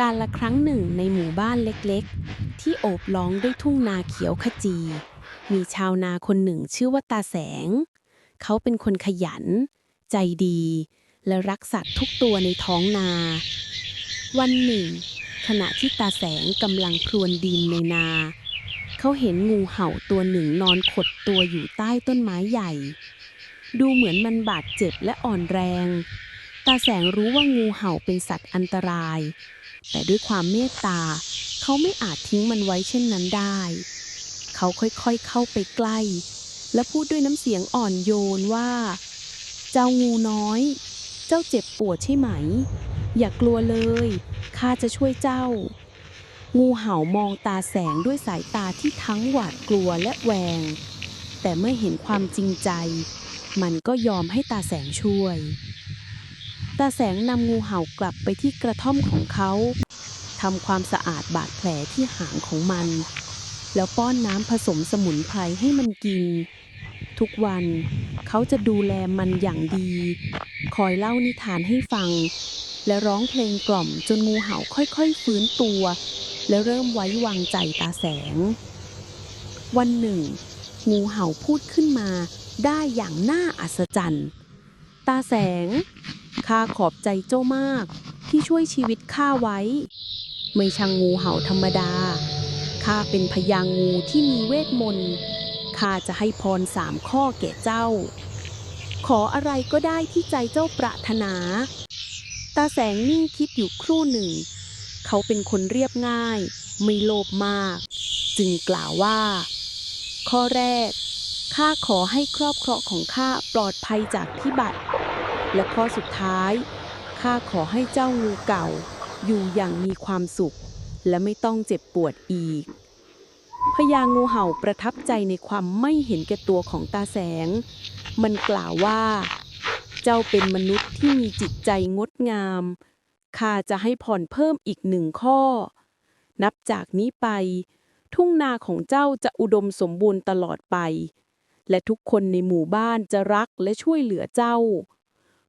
การละครั้งหนึ่งในหมู่บ้านเล็กๆ ที่โอบล้อมด้วยทุ่งนาเขียวขจี มีชาวนาคนหนึ่งชื่อว่าตาแสง เขาเป็นคนขยัน ใจดี และรักสัตว์ทุกตัวในท้องนา วันหนึ่ง ขณะที่ตาแสงกำลังพรวนดินในนา เขาเห็นงูเห่าตัวหนึ่งนอนขดตัวอยู่ใต้ต้นไม้ใหญ่ ดูเหมือนมันบาดเจ็บและอ่อนแรง ตาแสงรู้ว่างูเห่าเป็นสัตว์อันตราย แต่ด้วยความเมตตา เขาไม่อาจทิ้งมันไว้เช่นนั้นได้ เขาค่อยๆเข้าไปใกล้ และพูดด้วยน้ำเสียงอ่อนโยนว่า เจ้างูน้อย เจ้าเจ็บปวดใช่ไหม อย่ากลัวเลยข้าจะช่วยเจ้า งูเห่ามองตาแสงด้วยสายตาที่ทั้งหวาดกลัวและแหวง แต่เมื่อเห็นความจริงใจ มันก็ยอมให้ตาแสงช่วย ตาแสงนำงูเห่ากลับไปที่กระท่อมของเขาทำความสะอาดบาดแผลที่หางของมัน แล้วป้อนน้ำผสมสมุนไพรให้มันกิน ทุกวันเขาจะดูแลมันอย่างดี คอยเล่านิทานให้ฟัง และร้องเพลงกล่อมจนงูเห่าค่อยๆฟื้นตัว และเริ่มไว้วางใจตาแสง วันหนึ่ง งูเห่าพูดขึ้นมาได้อย่างน่าอัศจรรย์ ตาแสง ข้าขอบใจเจ้ามาก ที่ช่วยชีวิตข้าไว้ ไม่ช่างงูเห่าธรรมดา ข้าเป็นพญางูที่มีเวทมนต์ ข้าจะให้พรสามข้อแก่เจ้า ขออะไรก็ได้ที่ใจเจ้าปรารถนา ตาแสงนิ่งคิดอยู่ครู่หนึ่ง เขาเป็นคนเรียบง่าย ไม่โลภมาก จึงกล่าวว่า ข้อแรกข้าขอให้ครอบครัวของข้าปลอดภัยจากพิบัติ และข้อสุดท้าย ข้าขอให้เจ้างูเก่า อยู่อย่างมีความสุข และไม่ต้องเจ็บปวดอีก พญางูเห่าประทับใจในความไม่เห็นแก่ตัวของตาแสง มันกล่าวว่า เจ้าเป็นมนุษย์ที่มีจิตใจงดงาม ข้าจะให้ผ่อนเพิ่มอีกหนึ่งข้อ นับจากนี้ไป ทุ่งนาของเจ้าจะอุดมสมบูรณ์ตลอดไปและทุกคนในหมู่บ้านจะรักและช่วยเหลือเจ้า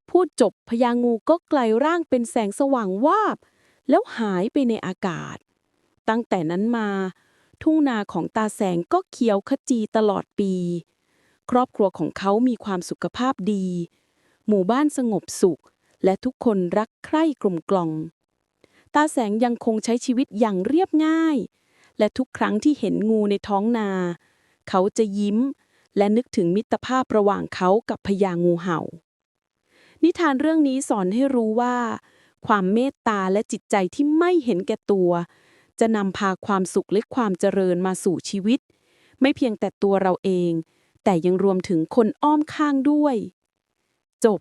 พูดจบพญางูก็ไกลร่างเป็นแสงสว่างวาบ แล้วหายไปในอากาศ ตั้งแต่นั้นมา ทุ่งนาของตาแสงก็เขียวขจีตลอดปี ครอบครัวของเขามีความสุขภาพดี หมู่บ้านสงบสุข และทุกคนรักใคร่กลมกล่อมตาแสงยังคงใช้ชีวิตอย่างเรียบง่าย และทุกครั้งที่เห็นงูในท้องนา เขาจะยิ้ม และนึกถึงมิตรภาพระหว่างเขากับพญางูเห่า นิทานเรื่องนี้สอนให้รู้ว่า ความเมตตาและจิตใจที่ไม่เห็นแก่ตัว จะนำพาความสุขและความเจริญมาสู่ชีวิต ไม่เพียงแต่ตัวเราเอง แต่ยังรวมถึงคนอ้อมข้างด้วย จบ